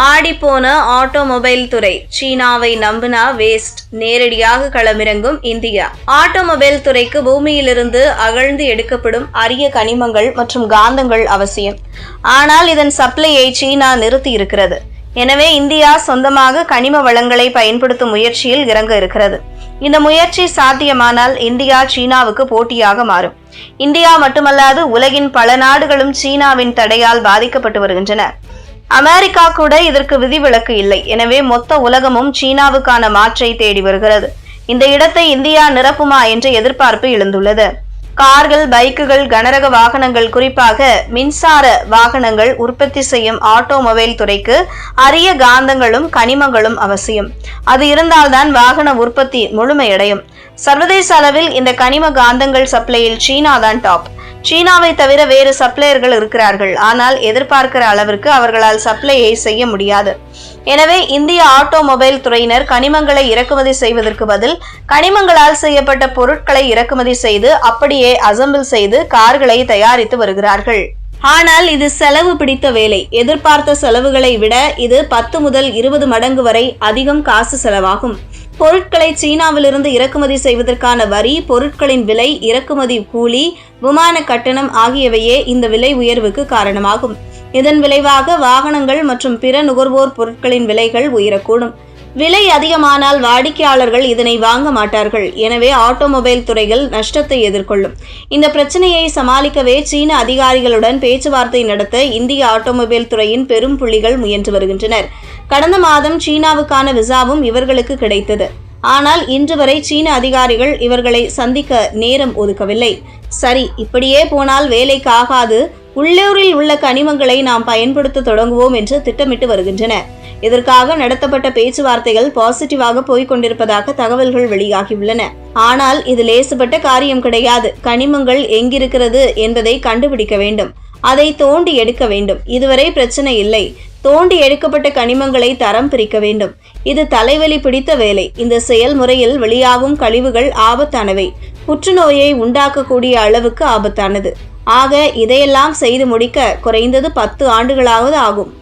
ஆடிப்போன automobile துறை. சீனாவை நம்பினா வேஸ்ட் நேரடியாக களமிறங்கும் இந்தியா. ஆட்டோமொபைல் துறைக்கு பூமியிலிருந்து அகழ்ந்து எடுக்கப்படும் அரிய கனிமங்கள் மற்றும் காந்தங்கள் அவசியம். ஆனால் இதன் சப்ளையை சீனா நிறுத்தி இருக்கிறது எனவே இந்தியா சொந்தமாக கனிம வளங்களை பயன்படுத்தும் முயற்சியில் இறங்க இருக்கிறது. இந்த முயற்சி சாத்தியமானால் இந்தியா சீனாவுக்கு போட்டியாக மாறும். இந்தியா மட்டுமல்லாது உலகின் பல நாடுகளும் சீனாவின் தடையால் பாதிக்கப்பட்டு வருகின்றன. அமெரிக்கா கூட இதற்கு விதிவிலக்கு இல்லை. எனவே மொத்த உலகமும் சீனாவுக்கான மாற்றை தேடி வருகிறது. இந்த இடத்தை இந்தியா நிரப்புமா என்ற எதிர்பார்ப்பு எழுந்துள்ளது. கார்கள் பைக்குகள் கனரக வாகனங்கள் குறிப்பாக மின்சார வாகனங்கள் உற்பத்தி செய்யும் ஆட்டோமொபைல் துறைக்கு அரிய காந்தங்களும் கனிமங்களும் அவசியம். அது இருந்தால்தான் வாகன உற்பத்தி முழுமையடையும். சர்வதேச அளவில் இந்த கனிம காந்தங்கள் சப்ளையில் சீனா தான் டாப். சீனாவை தவிர வேறு சப்ளையர்கள் இருக்கிறார்கள். ஆனால் எதிர்பார்க்கிற அளவிற்கு அவர்களால் சப்ளையை செய்ய முடியாது. எனவே இந்திய ஆட்டோமொபைல் துறையினர் கனிமங்களை இறக்குமதி செய்வதற்கு பதில் கனிமங்களால் செய்யப்பட்ட பொருட்களை இறக்குமதி செய்து அப்படியே அசம்பிள் செய்து கார்களை தயாரித்து வருகிறார்கள். ஆனால் இது செலவு பிடித்த வேலை. எதிர்பார்த்த செலவுகளை விட இது பத்து முதல் இருபது மடங்கு வரை அதிகம் காசு செலவாகும். பொருட்களை சீனாவிலிருந்து இறக்குமதி செய்வதற்கான வரி பொருட்களின் விலை இறக்குமதி கூலி விமான கட்டணம் ஆகியவையே இந்த விலை உயர்வுக்கு காரணமாகும். இதன் விளைவாக வாகனங்கள் மற்றும் பிற நுகர்வோர் பொருட்களின் விலைகள் உயரக்கூடும். விலை அதிகமானால் வாடிக்கையாளர்கள் இதனை வாங்க மாட்டார்கள். எனவே ஆட்டோமொபைல் துறைகள் நஷ்டத்தை எதிர்கொள்ளும். இந்த பிரச்சனையை சமாளிக்கவே சீன அதிகாரிகளுடன் பேச்சுவார்த்தை நடத்த இந்திய ஆட்டோமொபைல் துறையின் பெரும் புள்ளிகள் முயன்று வருகின்றனர். கடந்த மாதம் சீனாவுக்கான விசாவும் இவர்களுக்கு கிடைத்தது. ஆனால் இன்று வரை சீன அதிகாரிகள் இவர்களை சந்திக்க நேரம் ஒதுக்கவில்லை. சரி இப்படியே போனால் வேலைக்காகாது. உள்ளூரில் உள்ள கனிமங்களை நாம் பயன்படுத்த தொடங்குவோம் என்று திட்டமிட்டு வருகின்றனர். இதற்காக நடத்தப்பட்ட பேச்சுவார்த்தைகள் பாசிட்டிவாக போய்க் கொண்டிருப்பதாக தகவல்கள் வெளியாகியுள்ளன. ஆனால் இது லேசுபட்ட காரியம் கிடையாது. கனிமங்கள் எங்கிருக்கிறது என்பதை கண்டுபிடிக்க வேண்டும். அதை தோண்டி எடுக்க வேண்டும். இதுவரை பிரச்சனை இல்லை. தோண்டி எடுக்கப்பட்ட கனிமங்களை தரம் பிரிக்க வேண்டும். இது தலைவலி பிடித்த வேலை. இந்த செயல்முறையில் வெளியாகும் கழிவுகள் ஆபத்தானவை. புற்றுநோயை உண்டாக்கக்கூடிய அளவுக்கு ஆபத்தானது. ஆக இதையெல்லாம் செய்து முடிக்க குறைந்தது பத்து ஆண்டுகளாவது ஆகும்.